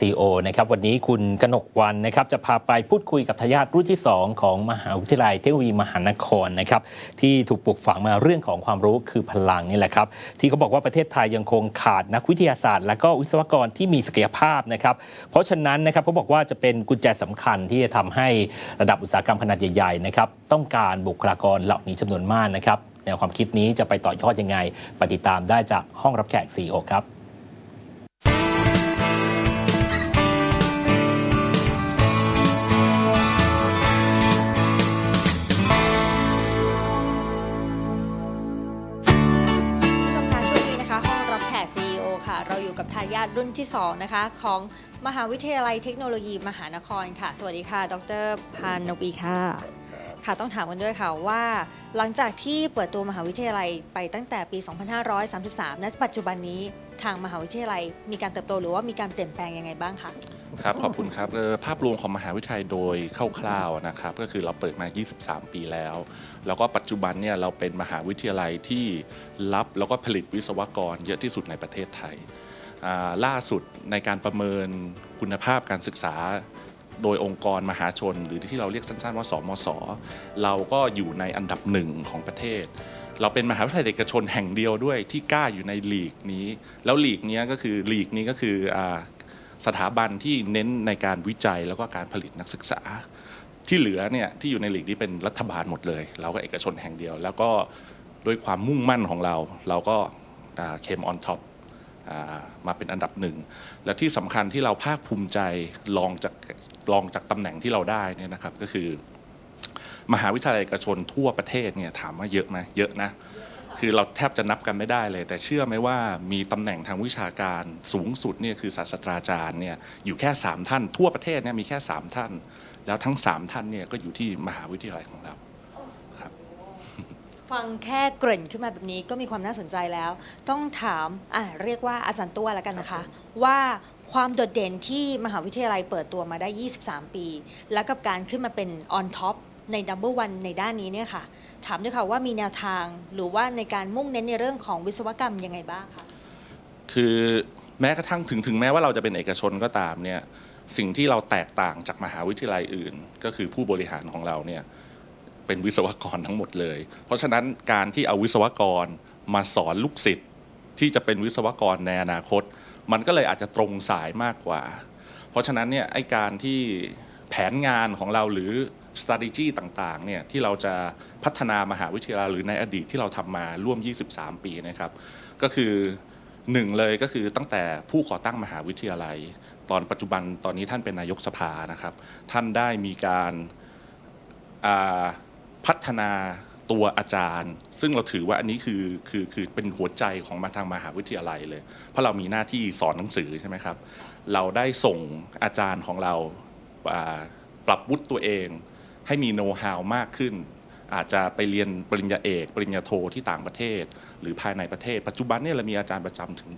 ซีโอนะครับวันนี้คุณกนกวันนะครับจะพาไปพูดคุยกับทายาทรุ่นที่ 2 ของมหาวิทยาลัยเทคโนโลยีมหานครนะครับที่ถูกปลูกฝังมาเรื่องของความรู้คือพลังนี่แหละครับที่เขาบอกว่าประเทศไทยยังคงขาดนักวิทยาศาสตร์ และก็วิศวกรที่มีศักยภาพนะครับเพราะฉะนั้นนะครับเขาบอกว่าจะเป็นกุญแจสำคัญที่จะทำให้ระดับอุตสาหกรรมขนาดใหญ่ๆนะครับต้องการบุคลากรเหล่านี้จำนวนมากนะครับแนวความคิดนี้จะไปต่อยอดยังไง ปฏิตามได้จากห้องรับแขกซีโอครับ ค่ะ เราอยู่กับทายาทรุ่นที่ 2 นะคะ ของมหาวิทยาลัยเทคโนโลยีมหานครค่ะ สวัสดีค่ะ ดรพานวีค่ะ ค่ะต้องถามกันด้วยค่ะว่า หลังจากที่เปิดตัวมหาวิทยาลัยไปตั้งแต่ปี 2533ณปัจจุบันนี้ ทางมหาวิทยาลัย มีการเติบโตหรือว่ามีการเปลี่ยนแปลงยังไงบ้างคะครับขอบคุณครับภาพรวมของมหาวิทยาลัยโดยคร่าวๆนะครับก็คือเราเปิดมา 23 ปีแล้ว แล้วก็ปัจจุบันเนี่ยเราเป็นมหาวิทยาลัยที่รับแล้วก็ผลิตวิศวกรเยอะที่สุดในประเทศไทย ล่าสุดในการประเมินคุณภาพการศึกษาโดยองค์กรมหาชน หรือที่เราเรียกสั้นๆว่าสมศเราก็อยู่ในอันดับหนึ่งของประเทศ เราเป็นมหาวิทยาลัยเอกชนแห่งเดียวด้วยที่กล้าอยู่ในลีกนี้ แล้วลีกนี้ก็คือลีกนี้ก็คืออสถาบันที่เน้นในการวิจัยแล้วก็การผลิตนักศึกษา ที่เหลือเนี่ยที่อยู่ในลีกนี้เป็นรัฐบาลหมดเลย เราก็เอกชนแห่งเดียว แล้วก็ด้วยความมุ่งมั่นของเรา เราก็เคมออนท็อปมาเป็นอันดับหนึ่ง และที่สำคัญที่เราภาคภูมิใจลองจากลองจากตำแหน่งที่เราได้เนี่ยนะครับก็คือ มหาวิทยาลัยเอกชนทั่วประเทศเนี่ยถามว่าเยอะไหมเยอะนะคือเราแทบจะนับกันไม่ได้เลย แต่เชื่อไหมว่ามีตำแหน่งทางวิชาการสูงสุดเนี่ยคือศาสตราจารย์เนี่ยอยู่แค่ 3 ท่าน ทั่วประเทศเนี่ยมีแค่ 3 ท่าน แล้วทั้ง 3 ท่านเนี่ยก็อยู่ที่มหาวิทยาลัยของเราครับ ฟังแค่เกริ่นขึ้นมาแบบนี้ก็มีความน่าสนใจแล้ว ต้องถามอะเรียกว่าอาจารย์ตัวแล้วกันนะคะ ว่าความโดดเด่นที่มหาวิทยาลัยเปิดตัวมาได้ 23 ปี แล้วกับการขึ้นมาเป็น on top ใน number one ในด้านนี้เนี่ยค่ะ ถามด้วยค่ะว่ามีแนวทางหรือว่าในการมุ่งเน้นในเรื่องของวิศวกรรมยังไงบ้างคะคือแม้กระทั่งถึงถึงแม้ว่าเราจะเป็นเอกชนก็ตามเนี่ยสิ่งที่เราแตกต่างจากมหาวิทยาลัยอื่น ก็คือผู้บริหารของเราเนี่ยเป็นวิศวกรทั้งหมดเลย เพราะฉะนั้นการที่เอาวิศวกรมาสอนลูกศิษย์ที่จะเป็นวิศวกรในอนาคต มันก็เลยอาจจะตรงสายมากกว่า เพราะฉะนั้นเนี่ยไอการที่ แผนงานของเราหรือ strategy ต่างๆเนี่ยที่เราจะพัฒนามหาวิทยาลัยหรือในอดีตที่เราทำมาร่วม 23 ปีนะครับ ก็คือหนึ่งเลยก็คือตั้งแต่ผู้ก่อตั้งมหาวิทยาลัย ตอนปัจจุบันตอนนี้ท่านเป็นนายกสภานะครับ ท่านได้มีการาพัฒนาตัวอาจารย์ ซึ่งเราถือว่าอันนี้คือคือคือเป็นหัวใจของมาทางมหาวิทยาลัยเลย เพราะเรามีหน้าที่สอนหนังสือใช่ไหมครับ เราได้ส่งอาจารย์ของเรา ปรับวุฒิตัวเอง ให้มีโน้ตฮาวมากขึ้น อาจจะไปเรียนปริญญาเอก ปริญญาโทที่ต่างประเทศ หรือภายในประเทศ ปัจจุบันเนี่ยเรามีอาจารย์ประจำถึง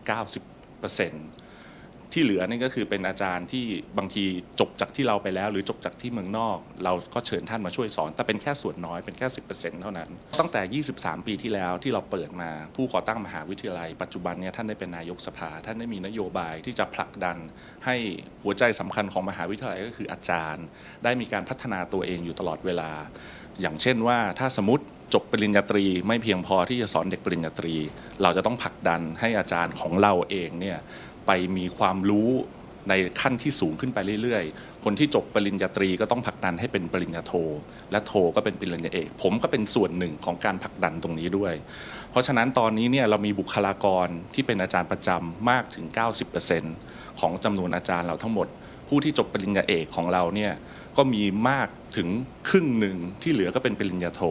90% ที่เหลือนี่ก็คือเป็นอาจารย์ที่บางทีจบจากที่เราไปแล้ว หรือจบจากที่เมืองนอก เราก็เชิญท่านมาช่วยสอน แต่เป็นแค่ส่วนน้อยเป็นแค่ 10%เท่านั้น ตั้งแต่ 23 ปีที่แล้วที่เราเปิดมาผู้ก่อตั้งมหาวิทยาลัย ปัจจุบันเนี่ยท่านได้เป็นนายกสภา ท่านได้มีนโยบายที่จะผลักดัน ให้หัวใจสำคัญของมหาวิทยาลัยก็คืออาจารย์ ได้มีการพัฒนาตัวเองอยู่ตลอดเวลา อย่างเช่นว่าถ้าสมมติจบปริญญาตรีไม่เพียงพอที่จะสอนเด็กปริญญาตรี เราจะต้องผลักดันให้อาจารย์ของเราเองเนี่ย ไปมีความรู้ในขั้นที่สูงขึ้นไปเรื่อยๆ คนที่จบปริญญาตรีก็ต้องผลักดันให้เป็นปริญญาโท และโทก็เป็นปริญญาเอก ผมก็เป็นส่วนหนึ่งของการผลักดันตรงนี้ด้วย เพราะฉะนั้นตอนนี้เนี่ยเรามีบุคลากรที่เป็นอาจารย์ประจำมากถึง 90%ของจำนวนอาจารย์เราทั้งหมด ผู้ที่จบปริญญาเอกของเราเนี่ยก็มีมาก ถึงครึ่งหนึ่งที่เหลือก็เป็นปริญญาโท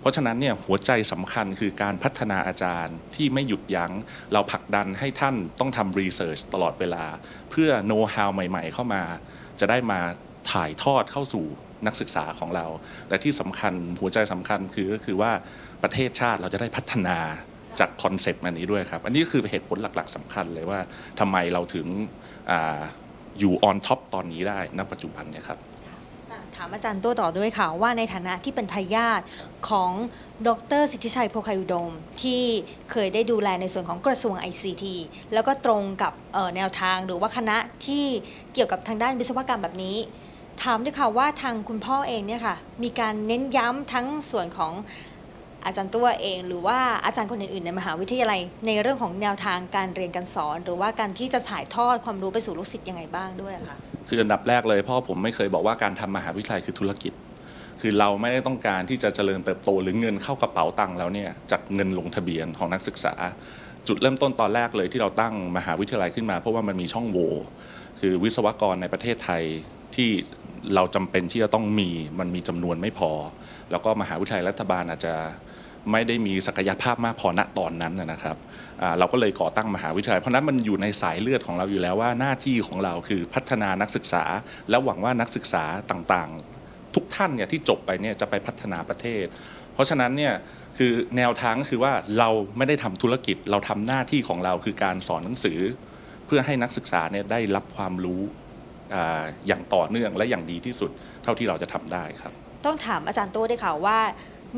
เพราะฉะนั้นเนี่ยหัวใจสำคัญคือการพัฒนาอาจารย์ที่ไม่หยุดยัง้ง เราผลักดันให้ท่านต้องทำรีเสิร์ชตลอดเวลา เพื่อโน้ตฮาวใหม่ ๆ เข้ามา จะได้มาถ่ายทอดเข้าสู่นักศึกษาของเรา และที่สำคัญหัวใจสำคัญคือก็คือว่าประเทศชาติเราจะได้พัฒนาจากคอนเซปต์อันนี้ด้วยครับ อันนี้คือเหตุผลหลัก ๆสำคัญเลยว่าทำไมเราถึงออยู่ออนท็อปตอนนี้ได้ณปัจจุบันเนี่ยครับ ถามอาจารย์ตัวต่อด้วยค่ะว่าในฐานะที่เป็นทายาทของดรสิทธิชัยโพคายุดม ที่เคยได้ดูแลในส่วนของกระทรวง ICT แล้วก็ตรงกับแนวทางหรือว่าคณะที่เกี่ยวกับทางด้านวิศวกรรมแบบนี้ ถามด้วยค่ะว่าทางคุณพ่อเองเนี่ยค่ะ มีการเน้นย้ำทั้งส่วนของอาจารย์ตัวเอง หรือว่าอาจารย์คนอื่นๆในมหาวิทยาลัย ในเรื่องของแนวทางการเรียนการสอน หรือว่าการที่จะถ่ายทอดความรู้ไปสู่ลูกศิษย์ยังไงบ้างด้วยค่ะ คืออันดับแรกเลยพ่อผมไม่เคยบอกว่าการทำมหาวิทยาลัยคือธุรกิจ คือเราไม่ได้ต้องการที่จะเจริญเติบโตหรือเงินเข้ากระเป๋าตังค์แล้วเนี่ยจากเงินลงทะเบียนของนักศึกษา จุดเริ่มต้นตอนแรกเลยที่เราตั้งมหาวิทยาลัยขึ้นมา เพราะว่ามันมีช่องโหว่คือวิศวกรในประเทศไทยที่เราจำเป็นที่จะต้องมีมันมีจำนวนไม่พอ แล้วก็มหาวิทยาลัยรัฐบาลอาจจะ ไม่ได้มีศักยภาพมากพอณตอนนั้นนะครับเราก็เลยก่อตั้งมหาวิทยาลัย เพราะนั้นมันอยู่ในสายเลือดของเราอยู่แล้วว่าหน้าที่ของเราคือพัฒนานักศึกษา และหวังว่านักศึกษาต่างๆ ทุกท่านเนี่ยที่จบไปเนี่ยจะไปพัฒนาประเทศ เพราะฉะนั้นเนี่ยคือแนวทางก็คือว่าเราไม่ได้ทำธุรกิจเราทำหน้าที่ของเราคือการสอนหนังสือ เพื่อให้นักศึกษาเนี่ยได้รับความรู้ออย่างต่อเนื่องและอย่างดีที่สุดเท่าที่เราจะทำได้ครับ ต้องถามอาจารย์โต้ด้วยค่ะว่า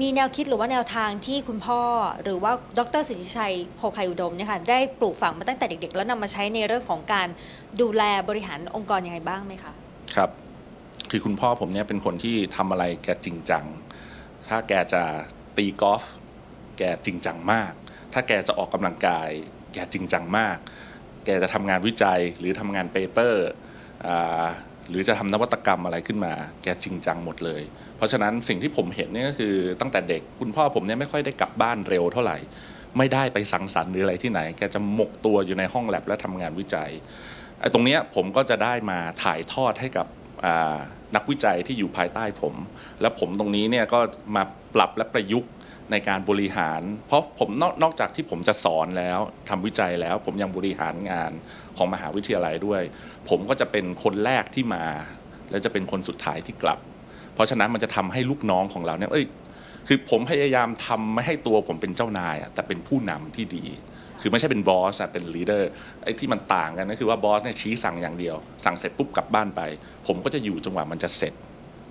มีแนวคิดหรือว่าแนวทางที่คุณพ่อ หรือว่าดรสิทธิชัยโพคายุดมเนี่ยค่ะได้ปลูกฝังมาตั้งแต่เด็ก ๆ แล้วนำมาใช้ในเรื่องของการดูแลบริหารองค์กรยังไงบ้างไหมคะครับ คือคุณพ่อผมเนี่ยเป็นคนที่ทำอะไรแกจริงจัง ถ้าแกจะตีกอล์ฟแกจริงจังมาก ถ้าแกจะออกกำลังกาย แกจริงจังมาก แกจะทำงานวิจัยหรือทำงานเปเปอร์ หรือจะทำนวัตกรรมอะไรขึ้นมา แกจริงจังหมดเลย เพราะฉะนั้นสิ่งที่ผมเห็นเนี่ยก็คือตั้งแต่เด็กคุณพ่อผมเนี่ยไม่ค่อยได้กลับบ้านเร็วเท่าไหร่ ไม่ได้ไปสังสรรค์หรืออะไรที่ไหน แกจะหมกตัวอยู่ในห้องแลบและทำงานวิจัยไอ้ตรงเนี้ยผมก็จะได้มาถ่ายทอดให้กับนักวิจัยที่อยู่ภายใต้ผม และผมตรงนี้เนี่ยก็มาปรับและประยุกต์ ในการบริหาร เพราะผมนอกนอกจากที่ผมจะสอนแล้วทำวิจัยแล้ว ผมยังบริหารงานของมหาวิทยาลัยด้วย ผมก็จะเป็นคนแรกที่มา และจะเป็นคนสุดท้ายที่กลับ เพราะฉะนั้นมันจะทำให้ลูกน้องของเราเนี่ยเอ้ยคือผมพยายามทำไม่ให้ตัวผมเป็นเจ้านายแต่เป็นผู้นำที่ดี คือไม่ใช่เป็นบอสอะเป็นลีดเดอร์ไอ้ที่มันต่างกันก็คือว่าบอสเนี่ยชี้สั่งอย่างเดียว สั่งเสร็จปุ๊บกลับบ้านไป ผมก็จะอยู่จนกว่ามันจะเสร็จ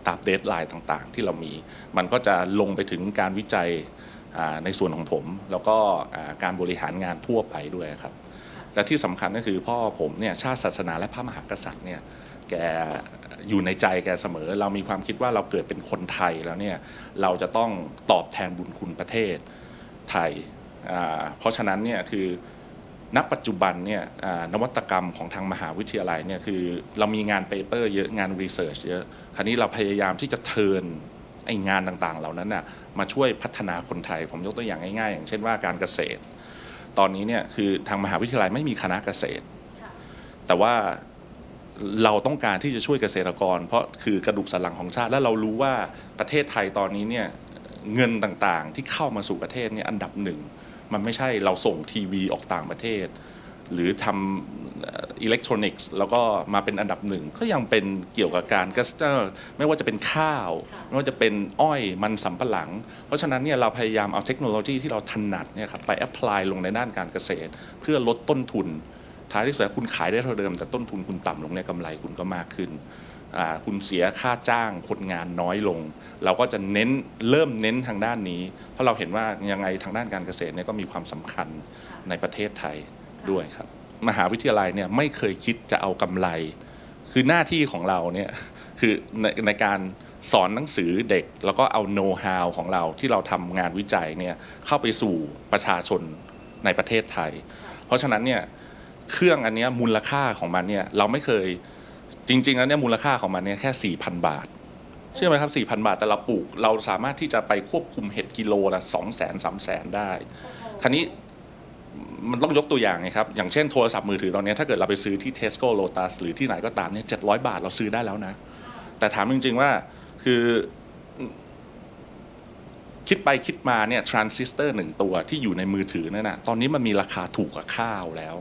ตามเดทไลน์ต่างๆ ที่เรามี มันก็จะลงไปถึงการวิจัยในส่วนของผม แล้วก็การบริหารงานทั่วไปด้วยครับ และที่สำคัญก็คือพ่อผมเนี่ยชาติศาสนาและพระมหากษัตริย์เนี่ยแกอยู่ในใจแกเสมอ เรามีความคิดว่าเราเกิดเป็นคนไทยแล้วเนี่ยเราจะต้องตอบแทนบุญคุณประเทศไทย เพราะฉะนั้นเนี่ยคือ ณปัจจุบันเนี่ยนวัตกรรมของทางมหาวิทยาลัยเนี่ยคือเรามีงานเปเปอร์เยอะงานรีเสิร์ชเยอะคราวนี้เราพยายามที่จะเทิร์นไองานต่างๆ เหล่านั้นน่ะมาช่วยพัฒนาคนไทย ผมยกตัวอย่างง่ายๆ อย่างเช่นว่าการเกษตร ตอนนี้เนี่ยคือทางมหาวิทยาลัยไม่มีคณะเกษตร แต่ว่าเราต้องการที่จะช่วยเกษตรกร เพราะคือกระดูกสันหลังของชาติ และเรารู้ว่าประเทศไทยตอนนี้เนี่ยเงินต่างๆ ที่เข้ามาสู่ประเทศเนี่ยอันดับหนึ่ง มันไม่ใช่เราส่งทีวีออกต่างประเทศ หรือทำอิเล็กทรอนิกส์แล้วก็มาเป็นอันดับหนึ่ง ก็ยังเป็นเกี่ยวกับการเกษตรไม่ว่าจะเป็นข้าว ไม่ว่าจะเป็นอ้อยมันสำปะหลัง เพราะฉะนั้นเนี่ยเราพยายามเอาเทคโนโลยีที่เราถนัดเนี่ยครับไปแอพพลายลงในด้านการเกษตร เพื่อลดต้นทุนท้ายที่สุดคุณขายได้เท่าเดิม แต่ต้นทุนคุณต่ำลงเนี่ยกำไรคุณก็มากขึ้นอ่า คุณเสียค่าจ้างคนงานน้อยลง เราก็จะเน้นเริ่มเน้นทางด้านนี้ เพราะเราเห็นว่ายังไงทางด้านการเกษตรเนี่ยก็มีความสำคัญในประเทศไทยด้วยครับ มหาวิทยาลัยเนี่ยไม่เคยคิดจะเอากำไร คือหน้าที่ของเราเนี่ยคือในในการสอนหนังสือเด็ก แล้วก็เอาโน้ตฮาวของเราที่เราทำงานวิจัยเนี่ยเข้าไปสู่ประชาชนในประเทศไทย เพราะฉะนั้นเนี่ยเครื่องอันเนี้ยมูลค่าของมันเนี่ยเราไม่เคย จริง ๆ แล้วเนี่ยมูลค่าของมันเนี่ยแค่ 4,000 บาท เชื่อไหมครับ 4,000 บาทแต่เราปลูกเราสามารถที่จะไปควบคุมเห็ดกิโลละ2 0 0 0 0 0 3 0 0 0 ได้ คราวนี้มันต้องยกตัวอย่างไงครับ อย่างเช่นโทรศัพท์มือถือตอนนี้ถ้าเกิดเราไปซื้อที่ Tesco Lotus หรือที่ไหนก็ตามเนี่ย700 บาทเราซื้อได้แล้วนะ แต่ถามจริง ๆ ว่าคือคิดไปคิดมาเนี่ยทรานซิสเตอร์หนึ่งตัวที่อยู่ในมือถือนั่นนะตอนนี้มันมีราคาถูกกว่าข้าวแล้ว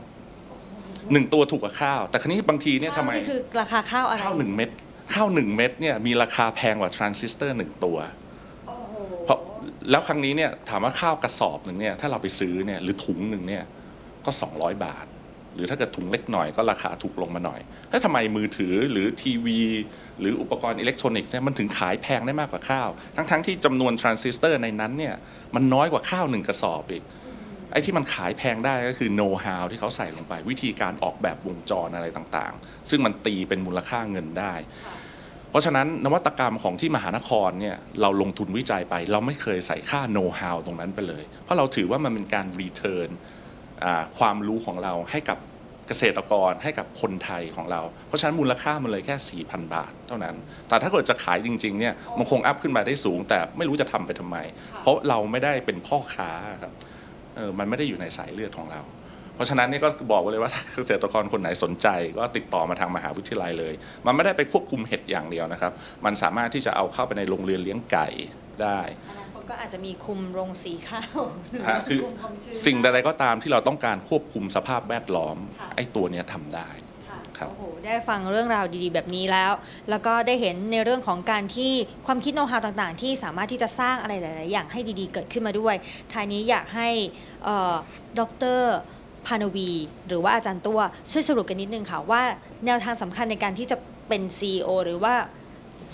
หนึ่งตัวถูกกว่าข้าว แต่ครั้นี้บางทีเนี่ยทำไมนี่คือราคาข้าวอะไรข้าวหนึ่งเม็ดข้าวหนึ่งเม็ดเนี่ยมีราคาแพงกว่าทรานซิสเตอร์หนึ่งตัวโอ้โหเพราะแล้วครั้งนี้เนี่ยถามว่าข้าวกระสอบหนึ่งเนี่ยถ้าเราไปซื้อเนี่ยหรือถุงหนึ่งเนี่ยก็ 200 บาท หรือถ้าเกิดถุงเล็กหน่อยก็ราคาถูกลงมาหน่อยแล้วทำไมมือถือหรือทีวี หรืออุปกรณ์อิเล็กทรอนิกส์เนี่ยมันถึงขายแพงได้มากกว่าข้าว ทั้งๆที่จำนวนทรานซิสเตอร์ในนั้นเนี่ยมันน้อยกว่าข้าวหนึ่งกระสอบอีก ไอ้ที่มันขายแพงได้ก็คือโน้ตฮาวที่เขาใส่ลงไป วิธีการออกแบบวงจรอะไรต่างๆ ซึ่งมันตีเป็นมูลค่าเงินได้ เพราะฉะนั้นนวัตกรรมของที่มหานครเนี่ยเราลงทุนวิจัยไป เราไม่เคยใส่ค่าโน้ตฮาวตรงนั้นไปเลย เพราะเราถือว่ามันเป็นการรีเทิร์นความรู้ของเราให้กับเกษตรกรให้กับคนไทยของเรา เพราะฉะนั้นมูลค่ามันเลยแค่ 4,000 บาท เท่านั้น แต่ถ้าเกิดจะขายจริงๆเนี่ยมันคงอัพขึ้นมาได้สูง แต่ไม่รู้จะทำไปทำไม เพราะเราไม่ได้เป็นพ่อค้าครับ เออมันไม่ได้อยู่ในสายเลือดของเรา เพราะฉะนั้นนี่ก็บอกไว้เลยว่าถ้าเกษตรกรคนไหนสนใจ ก็ติดต่อมาทางมหาวิทยาลัยเลย มันไม่ได้ไปควบคุมเห็ดอย่างเดียวนะครับ มันสามารถที่จะเอาเข้าไปในโรงเรือนเลี้ยงไก่ได้อนาคตก็อาจจะมีคุมโรงสีข้าวฮะคือคุมวามชื้นสิ่งใดๆก็ตามที่เราต้องการควบคุมสภาพแวดล้อมค่ะไอ้ตัวเนี้ยทำได้ ครับโอ้โหได้ฟังเรื่องราวดีๆ แบบนี้แล้ว แล้วก็ได้เห็นในเรื่องของการที่ความคิดโน้ตฮาวต่างๆ ที่สามารถที่จะสร้างอะไรหลายๆ อย่างให้ดีๆ เกิดขึ้นมาด้วยท้ายนี้อยากให้เอ่อดรพานวี หรือว่าอาจารย์ตัวช่วยสรุปกันนิดนึงค่ะว่าแนวทางสำคัญในการที่จะเป็น CEO หรือว่า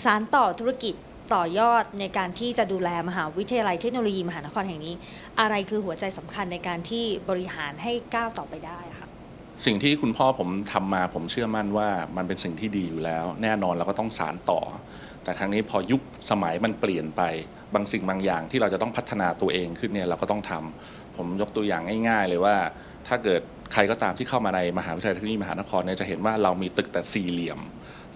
สารต่อธุรกิจต่อยอดในการที่จะดูแลมหาวิทยาลัยเทคโนโลยีมหานครแห่งนี้ อะไรคือหัวใจสำคัญในการที่บริหารให้ก้าวต่อไปได้ สิ่งที่คุณพ่อผมทำมาผมเชื่อมั่นว่ามันเป็นสิ่งที่ดีอยู่แล้ว แน่นอนเราก็ต้องสารต่อ แต่ครั้งนี้พอยุคสมัยมันเปลี่ยนไป บางสิ่งบางอย่างที่เราจะต้องพัฒนาตัวเองขึ้นเนี่ยเราก็ต้องทำผมยกตัวอย่างง่าย ๆ เลยว่า ถ้าเกิดใครก็ตามที่เข้ามาในมหาวิทยาลัยเทคโนโลยีมหานครเนี่ยจะเห็นว่าเรามีตึกแต่สี่เหลี่ยม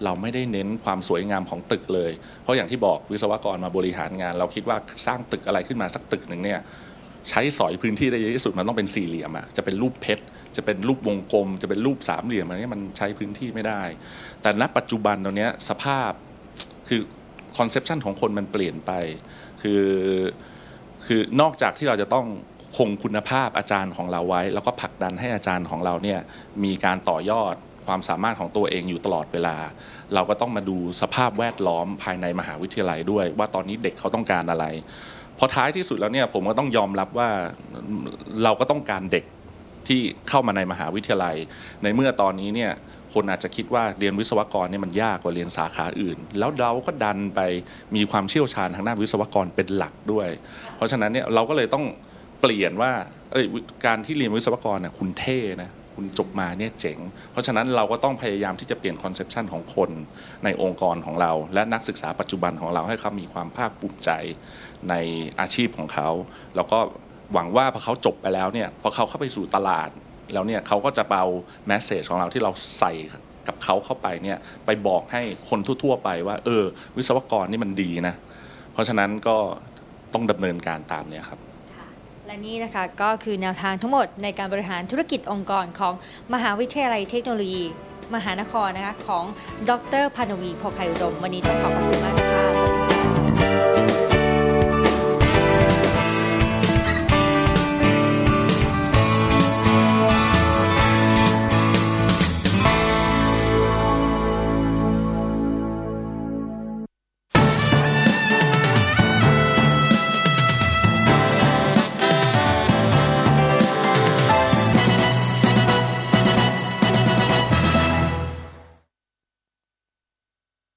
เราไม่ได้เน้นความสวยงามของตึกเลย เพราะอย่างที่บอกวิศวกรมาบริหารงาน เราคิดว่าสร้างตึกอะไรขึ้นมาสักตึกหนึ่งเนี่ย ใช้สอยพื้นที่ได้เยอะที่สุดมันต้องเป็นสี่เหลี่ยมอะจะเป็นรูปเพชรจะเป็นรูปวงกลม จะเป็นรูปสามเหลี่ยมอะไรเนี้ยมันใช้พื้นที่ไม่ได้ แต่ณปัจจุบันตอนเนี้ยสภาพคือคอนเซปชันของคนมันเปลี่ยนไป คือคือนอกจากที่เราจะต้องคงคุณภาพอาจารย์ของเราไว้ แล้วก็ผลักดันให้อาจารย์ของเราเนี่ยมีการต่อยอดความสามารถของตัวเองอยู่ตลอดเวลา เราก็ต้องมาดูสภาพแวดล้อมภายในมหาวิทยาลัยด้วย ว่าตอนนี้เด็กเขาต้องการอะไร พอท้ายที่สุดแล้วเนี่ยผมก็ต้องยอมรับว่าเราก็ต้องการเด็กที่เข้ามาในมหาวิทยาลัย ในเมื่อตอนนี้เนี่ยคนอาจจะคิดว่าเรียนวิศวกรเนี่ยมันยากกว่าเรียนสาขาอื่น แล้วเราก็ดันไปมีความเชี่ยวชาญทางด้านวิศวกรเป็นหลักด้วย เพราะฉะนั้นเนี่ยเราก็เลยต้องเปลี่ยนว่าเอ้ยการที่เรียนวิศวกรน่ะคุณเท่นะคุณจบมาเนี่ยเจ๋ง เพราะฉะนั้นเราก็ต้องพยายามที่จะเปลี่ยนคอนเซปชันของคนในองค์กรของเรา และนักศึกษาปัจจุบันของเราให้เขามีความภาคภูมิใจ ในอาชีพของเขา แล้วก็หวังว่าพอเขาจบไปแล้วเนี่ยพอเขาเข้าไปสู่ตลาดแล้วเนี่ยเขาก็จะเอาแมสเซจของเราที่เราใส่กับเขาเข้าไปเนี่ยไปบอกให้คนทั่วๆไปว่า เออ วิศวกรนี่มันดีนะ เพราะฉะนั้นก็ต้องดำเนินการตามเนี่ยครับและนี่นะคะก็คือแนวทางทั้งหมดในการบริหารธุรกิจองค์กรของมหาวิทยาลัยเทคโนโลยี มหานครนะคะของดรพานวีโพคยอุดม วันนี้ต้องขอขอบคุณมากนะคะ